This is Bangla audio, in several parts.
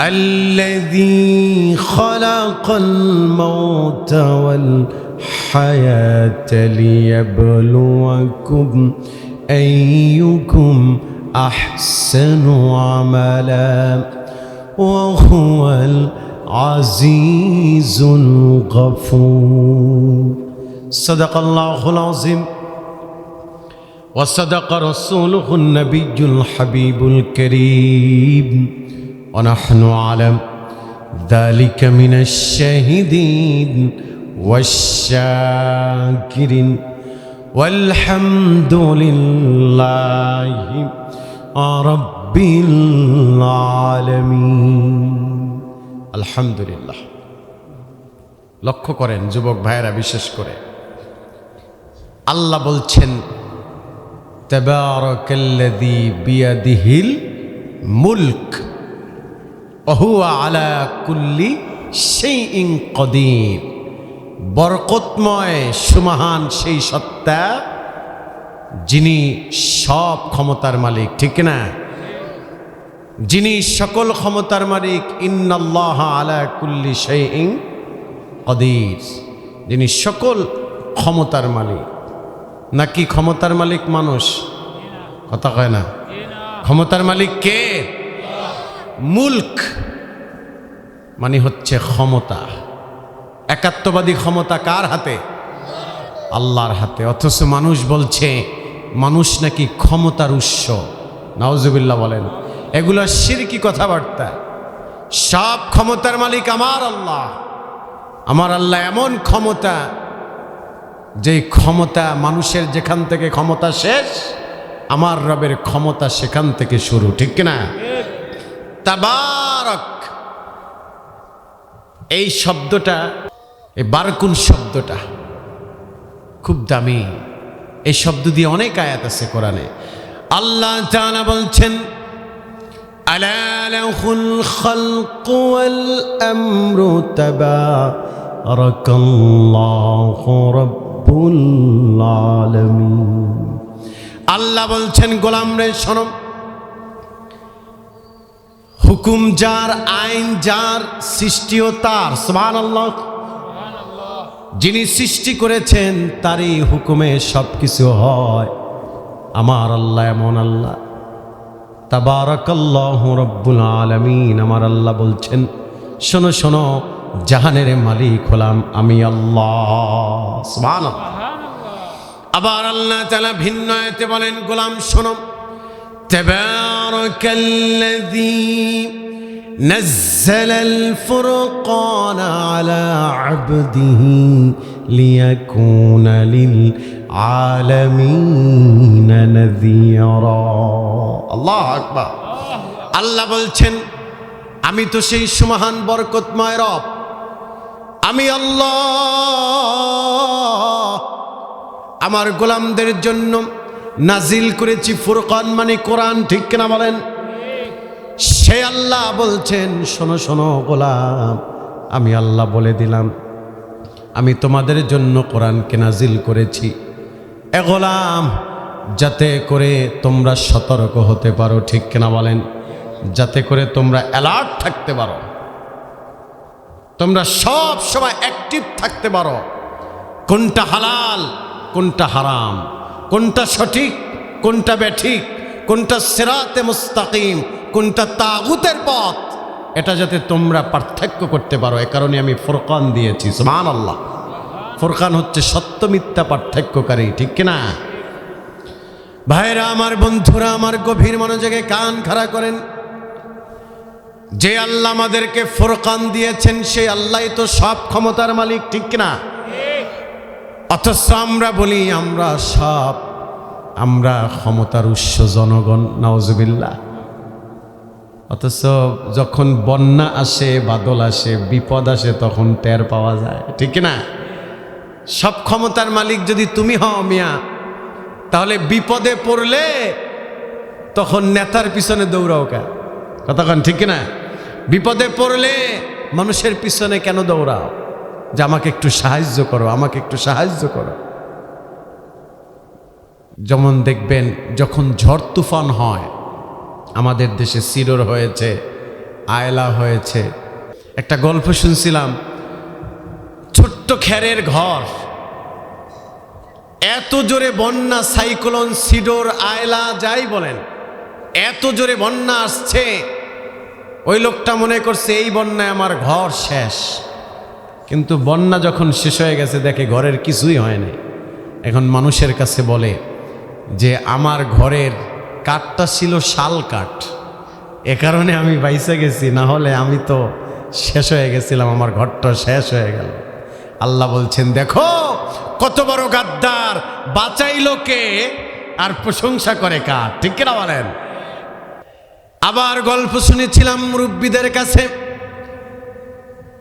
الذي خلق الموت والحياة ليبلوكم أيكم أحسن عملا وهو العزيز الغفور. صدق الله العظيم. وصدق رسوله النبي الحبيب الكريم. ونحن على ذلك من الشاهدين والشاكرين والحمد لله رب العالمين الحمد لله লক্ষ্য করেন যুবক ভাইয়েরা বিশেষ করে আল্লাহ বলছেন তেবারকাল্লাযী বিয়াদিহিল মুলক অহুয়া কুল্লি শাইইন কদির। বরকতময়, সুমহান সেই সত্তা যিনি সব ক্ষমতার মালিক, ঠিক না? যিনি সকল ক্ষমতার মালিক, ইন্নাল্লাহ আলা কুল্লি সেই ইং কদির। যিনি সকল ক্ষমতার মালিক। নাকি ক্ষমতার মালিক মানুষ? কথা কয় না। ক্ষমতার মালিক কে? মুলক মানে হচ্ছে ক্ষমতা। একাত্মবাদী ক্ষমতা কার হাতে? আল্লাহর হাতে। অথচ মানুষ বলছে, মানুষ নাকি ক্ষমতার উৎস। নওয়াজুবিল্লাহ বলেন, এগুলো সিরকি কথাবার্তা। সব ক্ষমতার মালিক আমার আল্লাহ। আমার আল্লাহ এমন ক্ষমতা যে ক্ষমতা মানুষের যেখান থেকে ক্ষমতা শেষ, আমার রবের ক্ষমতা সেখান থেকে শুরু। ঠিক না তাবারক। এই শব্দটা, এই বারকুন শব্দটা খুব দামি। এই শব্দ দিয়ে অনেক আয়াত আছে কোরআনে। আল্লাহ তাআলা বলছেন লাহুল খালকু ওয়াল আমরু তাবারাকাল্লাহু রাব্বুল আলামিন। আল্লাহ বলছেন গোলাম রে শোনো হুকুম যার, আইন যার সৃষ্টিও তার সমান আল্লাহ যিনি সৃষ্টি করেছেন, তারই হুকুমে সব কিছু হয়। আমার আল্লাহ এমন আল্লাহ। তাবারাকাল্লাহ রব্বুল আলমিন। আমার আল্লাহ বলছেন, শোনো শোনো, জাহানের মালিক হলাম আমি আল্লাহ। আবার আল্লাহ তালা ভিন্ন বলেন, গোলাম শোনো। تبارك الذي نزل الفرقان على عبده ليكون للعالمين نذيرا الله أكبر আল্লাহ বলছেন আমি তো সেই সুমহান বরকতময় রব আমি আল্লাহ আমার গোলামদের জন্য নাজিল করেছি ফুরকান মানে কোরআন, ঠিক কিনা বলেন? সে আল্লাহ বলছেন, শোনো শোনো গোলাম, আমি আল্লাহ বলে দিলাম, আমি তোমাদের জন্য কোরআনকে নাজিল করেছি। এ গোলাম, যাতে করে তোমরা সতর্ক হতে পারো, ঠিক কিনা বলেন? যাতে করে তোমরা অ্যালার্ট থাকতে পারো। তোমরা সব সময় অ্যাক্টিভ থাকতে পারো। কোনটা হালাল, কোনটা হারাম। কোনটা সঠিক, কোনটা ব্যাঠিক, কোনটা সেরাতে মুস্তাকিম, কোনটা তাগুতের পথ? এটা যাতে তোমরা পার্থক্য করতে পারো, এ কারণে আমি ফোরকান দিয়েছি সমান আল্লাহ ফোরকান হচ্ছে সত্য মিথ্যা পার্থক্যকারী, ঠিক কিনা ভাইরা, আমার বন্ধুরা, আমার গভীর মনোযোগে কান খাড়া করেন। যে আল্লাহ আমাদেরকে ফোরকান দিয়েছেন, সেই আল্লাহ তো সব ক্ষমতার মালিক, ঠিক কিনা অথচ আমরা বলি, আমরা সব আমরা ক্ষমতার উৎস জনগণ নওয়াজবিল্লা অথচ যখন বন্যা আসে, বাদল আসে, বিপদ আসে, তখন টের পাওয়া যায়, ঠিক না? সব ক্ষমতার মালিক যদি তুমি হও মিয়া, তাহলে বিপদে পড়লে তখন নেতার পিছনে দৌড়াও কা কতক্ষণ ঠিক না? বিপদে পড়লে মানুষের পিছনে কেন দৌড়াও? যে আমাকে একটু সাহায্য করো, আমাকে একটু সাহায্য করো। যেমন দেখবেন, যখন ঝড় তুফান হয়, আমাদের দেশে সিরোর হয়েছে, আয়লা হয়েছে। একটা গল্প শুনছিলাম, ছোট্ট খেরের ঘর। এত জোরে বন্যা, সাইক্লোন, সিডোর, আয়লা, যাই বলেন, এত জোরে বন্যা আসছে। ওই লোকটা মনে করছে, এই বন্যায় আমার ঘর শেষ। কিন্তু বন্যা যখন শেষ হয়ে গেছে, দেখে ঘরের কিছুই হয়নি এখন মানুষের কাছে বলে যে, আমার ঘরের কাঠটা ছিল শাল কাঠ। এ কারণে আমি বাইসে গেছি, না হলে আমি তো শেষ হয়ে গেছিলাম, আমার ঘরটা শেষ হয়ে গেল। আল্লাহ বলছেন, দেখো, কত বড় গাদ্দার, বাঁচাইলো কে আর প্রশংসা করে কার? ঠিক কিনা বলেন? আবার গল্প শুনেছিলাম মুরব্বীদের কাছে।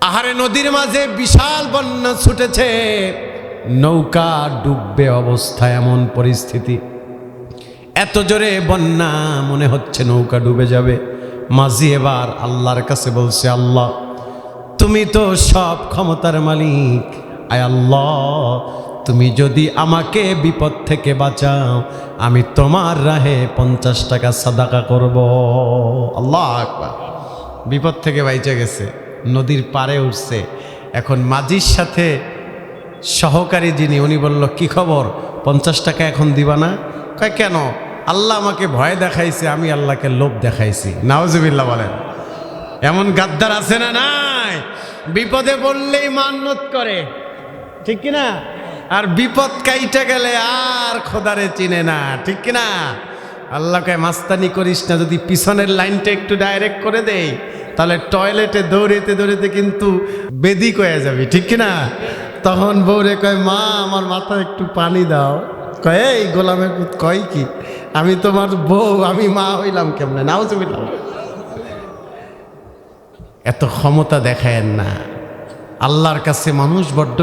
আহারে নদীর মাঝে বিশাল বন্যা ছুটেছে। নৌকা ডুববে অবস্থা এমন পরিস্থিতি। এত জোরে বন্যা, মনে হচ্ছে নৌকা ডুবে যাবে। মাঝি এবার আল্লাহর কাছে বলছে, আল্লাহ, তুমি তো সব ক্ষমতার মালিক। আয় আল্লাহ, তুমি যদি আমাকে বিপদ থেকে বাঁচাও, আমি তোমার রাহে পঞ্চাশ টাকা সাদাকা করব। আল্লাহ বিপদ থেকে বাইচে গেছে। নদীর পারে উঠছে। এখন মাঝির সাথে সহকারী যিনি, উনি বলল, কি খবর? পঞ্চাশ টাকা এখন দিবা না? কয়, কেন? আল্লাহ আমাকে ভয় দেখাইছে, আমি আল্লাহকে লোভ দেখাইছি। নাওজবিল্লা বলেন। এমন গাদ্দার আছে না নাই? বিপদে পড়লেই মান্যত করে। ঠিক কিনা আর বিপদ কাইটা গেলে আর খোদারে চিনে না। ঠিক কি না? আল্লাহকে মাস্তানি করিস না, যদি পিছনের লাইনটা একটু ডাইরেক্ট করে দেই তাহলে টয়লেটে দৌড়েতে দৌড়েতে কিন্তু বেদি কয়ে যাবি, ঠিক না তখন বউরে কয়, মা, আমার মাথায় একটু পানি দাও। কয়, এই গোলামে কয় কি? আমি তোমার বউ, আমি মা হইলাম কেমনে? নাও তুমি এত ক্ষমতা দেখায়েন না। আল্লাহর কাছে মানুষ বড্ড